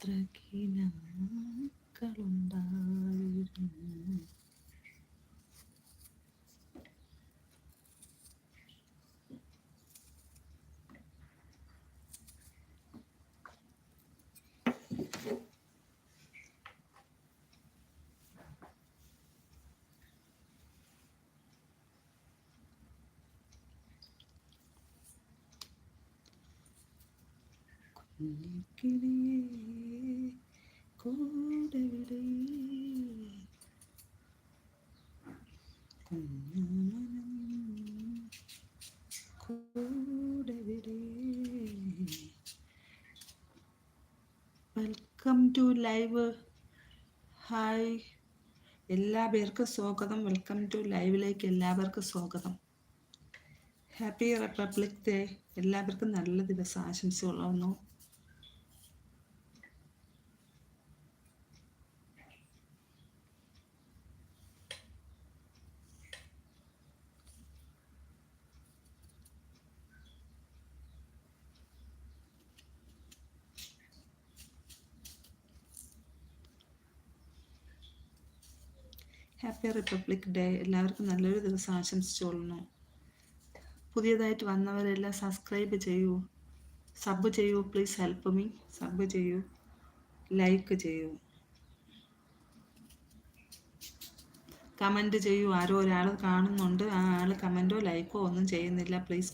tranquila. Welcome to live hi എല്ലാ പേർക്കും സ്വാഗതം. വെൽക്കം ടു ലൈവിലേക്ക് എല്ലാവർക്കും സ്വാഗതം. ഹാപ്പി റിപ്പബ്ലിക് ഡേ എല്ലാവർക്കും നല്ല ദിവസം. ആശംസകളൊന്നു ഹാപ്പി റിപ്പബ്ലിക് ഡേ. എല്ലാവർക്കും നല്ലൊരു ദിവസം ആശംസിച്ചോളുന്നു പുതിയതായിട്ട് വന്നവരെല്ലാം സബ്സ്ക്രൈബ് ചെയ്യൂ. സബ് ചെയ്യൂ പ്ലീസ് ഹെൽപ്പ് മീ. സബ് ചെയ്യൂ ലൈക്ക് ചെയ്യൂ. കമന്റ് ചെയ്യൂ. ആരോ ഒരാൾ കാണുന്നുണ്ട്. ആ ആൾ കമന്റോ ലൈക്കോ ഒന്നും ചെയ്യുന്നില്ല. Please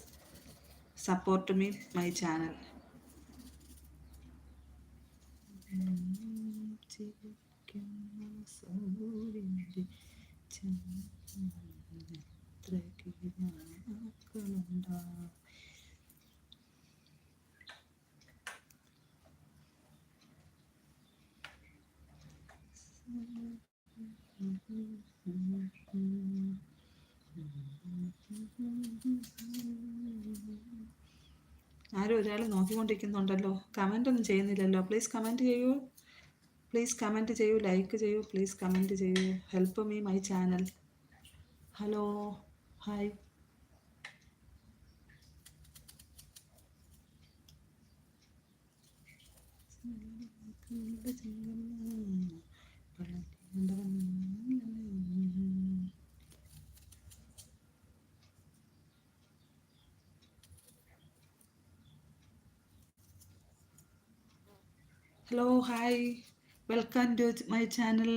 support me my channel. സൂര്യന്റെ ആരും ഒരാൾ നോക്കിക്കൊണ്ടിരിക്കുന്നുണ്ടല്ലോ. കമന്റ് ഒന്നും ചെയ്യുന്നില്ലല്ലോ. പ്ലീസ് കമന്റ് ചെയ്യൂ. പ്ലീസ് കമന്റ് ചെയ്യൂ ലൈക്ക് ചെയ്യൂ പ്ലീസ് കമന്റ് ചെയ്യൂ. Help me my channel hello hi hello hi welcome to my channel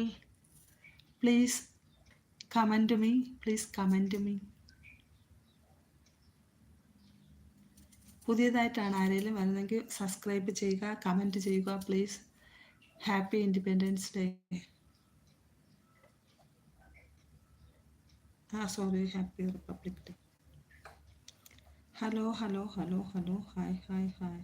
please comment me please comment me പുതിയതായിട്ടാണ് ആരെങ്കിലും വരുന്നെങ്കിൽ സബ്സ്ക്രൈബ് ചെയ്യുക കമന്റ് ചെയ്യുക please happy Independence Day ah sorry happy Republic Day hello hello hello hello hi hi hi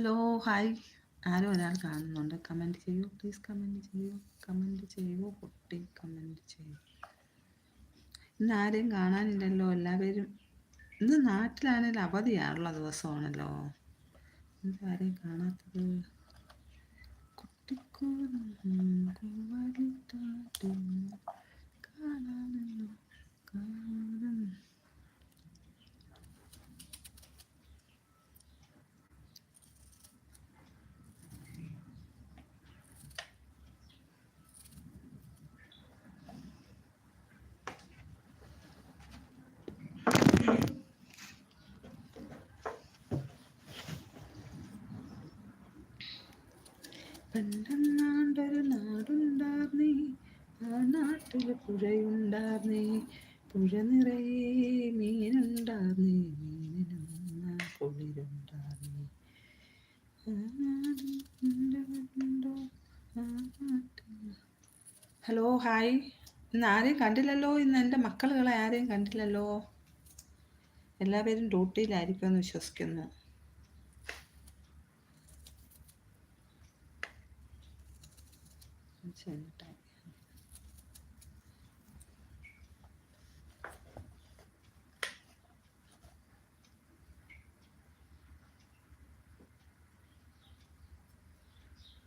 hello hi ആരും ഒരാൾ കാണുന്നുണ്ട്. Comment ചെയ്യൂ please comment ചെയ്യൂ. Comment ചെയ്യൂ കുട്ടി കമന്റ് ചെയ്യൂ. ഇന്ന് ആരെയും കാണാനില്ലല്ലോ എല്ലാവരും. ഇന്ന് നാട്ടിലാണെങ്കിൽ അവധിയാണുള്ള ദിവസമാണല്ലോ. എന്താ ആരെയും കാണാത്തത്? കുട്ടിക്കോളം കാണാനല്ലോ കാണും. പണ്ടെന്നാണ്ടൊരു നാടുണ്ടാർന്നേ. ആ നാട്ടിൽ പുഴയുണ്ടാർന്നേ. പുഴ നിറയെ മീനുണ്ടാർന്നേ. മീനിനും കുളിരുണ്ടാർന്നേ. Hello hi. ഇന്ന് ആരെയും കണ്ടില്ലല്ലോ? ഇന്ന് എന്റെ മക്കളുകളെ ആരെയും കണ്ടില്ലല്ലോ? എല്ലാവരും ഡ്യൂട്ടിയിലായിരിക്കുമെന്ന് വിശ്വസിക്കുന്നു.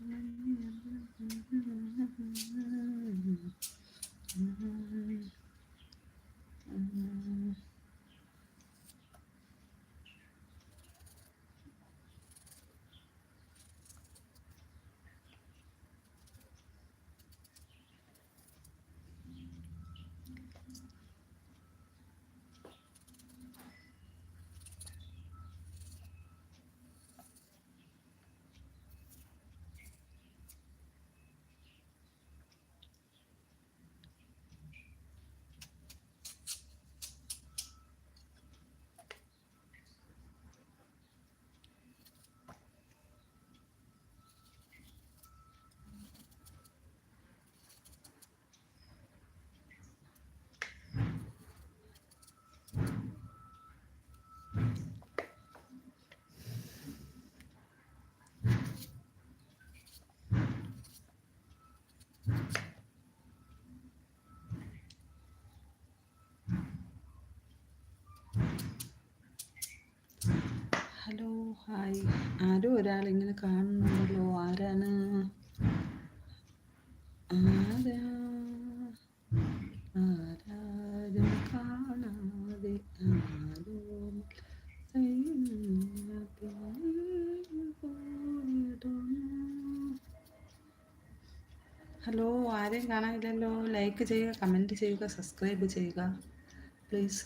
Mm-hmm. Hello hi. ആരോ ഒരാൾ ഇങ്ങനെ കാണുന്നുണ്ടല്ലോ. ആരാണ്? ആരാ? ആരാരും കാണാതെ ഹലോ ആരെയും കാണാനില്ലല്ലോ. ലൈക്ക് ചെയ്യുക കമന്റ് ചെയ്യുക സബ്സ്ക്രൈബ് ചെയ്യുക. പ്ലീസ്.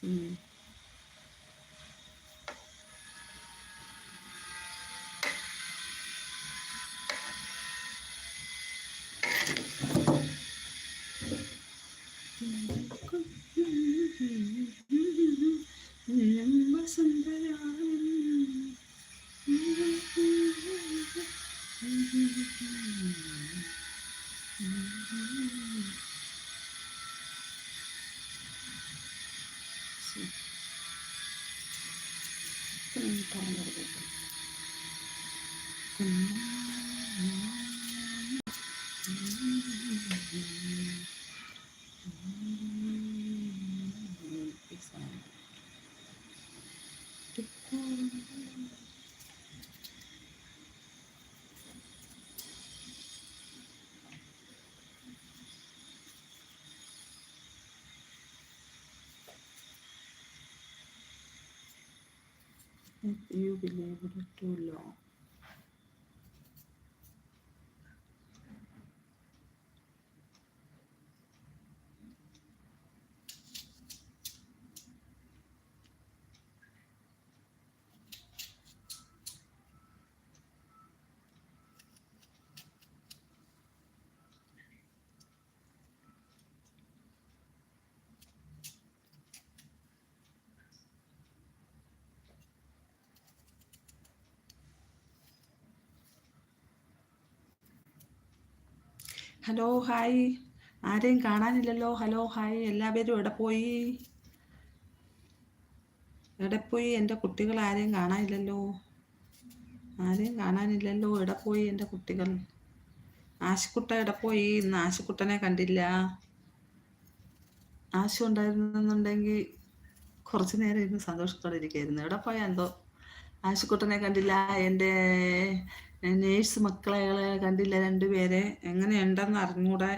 Şimdi. Mm-hmm. പകർന്നു കൊടുക്കും You believe it too long. Hello hi. ആരെയും കാണാനില്ലല്ലോ. Hello hi. എല്ലാവരും എവിടെ പോയി? എവിടെ പോയി? എന്റെ കുട്ടികൾ ആരെയും കാണാനില്ലല്ലോ. ആരെയും കാണാനില്ലല്ലോ. എവിടെ പോയി എന്റെ കുട്ടികൾ? ആശുക്കുട്ട എവിടെ പോയി? ഇന്ന് ആശുക്കുട്ടനെ കണ്ടില്ല. ആശു ഉണ്ടായിരുന്നെന്നുണ്ടെങ്കിൽ കുറച്ച് നേരം ഇരുന്ന് സന്തോഷത്തോടെ ഇരിക്കായിരുന്നു. എവിടെ പോയാ എന്തോ? ആശുക്കുട്ടനെ കണ്ടില്ല. എന്റെ നേഴ്സ് മക്കളെ കണ്ടില്ല രണ്ടുപേരെ. എങ്ങനെയുണ്ടെന്ന് അറിഞ്ഞൂടെ.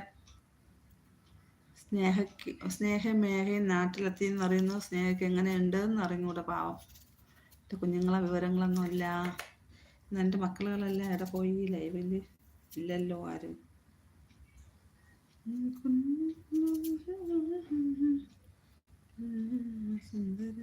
സ്നേഹക്ക് സ്നേഹ മേഘയും നാട്ടിലെത്തി എന്ന് പറയുന്നു. സ്നേഹയ്ക്ക് എങ്ങനെയുണ്ട് എന്ന് അറിഞ്ഞൂടെ പാവം. എന്റെ കുഞ്ഞുങ്ങളെ വിവരങ്ങളൊന്നുമില്ല എന്റെ മക്കളുകളെല്ലാം എവിടെ പോയി ലൈവിൽ ഇല്ലല്ലോ ആരും. സുന്ദര.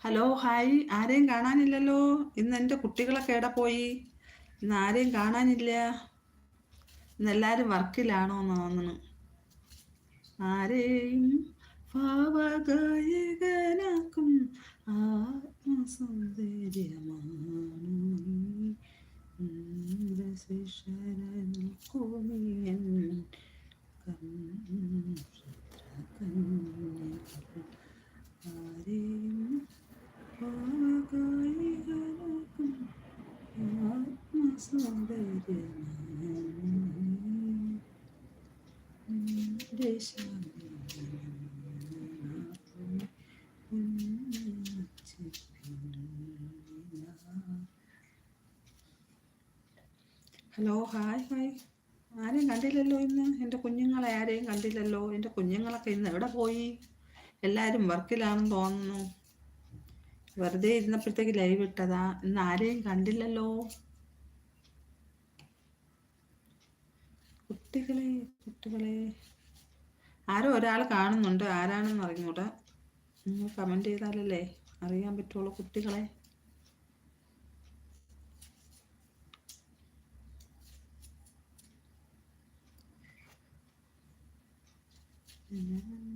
ഹലോ ഹായ് ആരെയും കാണാനില്ലല്ലോ? ഇന്ന് എന്റെ കുട്ടികളൊക്കെ എവിടെ പോയി? ഇന്ന് ആരെയും കാണാനില്ല. ഇന്ന് എല്ലാവരും വർക്കിലാണോ എന്ന് തോന്നുന്നു. ആരെയും ഭാവഗായകനാക്കും. ആത്മസൗന്ദര്യമാണ് ഭാവഗായകനാക്കും ഹലോ ഹായ് ഹായ് ആരെയും കണ്ടില്ലല്ലോ ഇന്ന്? എന്റെ കുഞ്ഞുങ്ങളെ ആരെയും കണ്ടില്ലല്ലോ? എന്റെ കുഞ്ഞുങ്ങളൊക്കെ ഇന്ന് എവിടെ പോയി? എല്ലാവരും വർക്കിലാണെന്ന് തോന്നുന്നു. വെറുതെ ഇരുന്നപ്പോഴത്തേക്ക് ലൈവ് ഇട്ടതാ. ഇന്ന് ആരെയും കണ്ടില്ലല്ലോ? കുട്ടികളെ കുട്ടികളെ. ആരോ ഒരാൾ കാണുന്നുണ്ട്. ആരാണെന്ന് അറിഞ്ഞൂടാ? നിങ്ങൾ കമന്റ് ചെയ്താലല്ലേ അറിയാൻ പറ്റുള്ളൂ കുട്ടികളെ. Mm-hmm.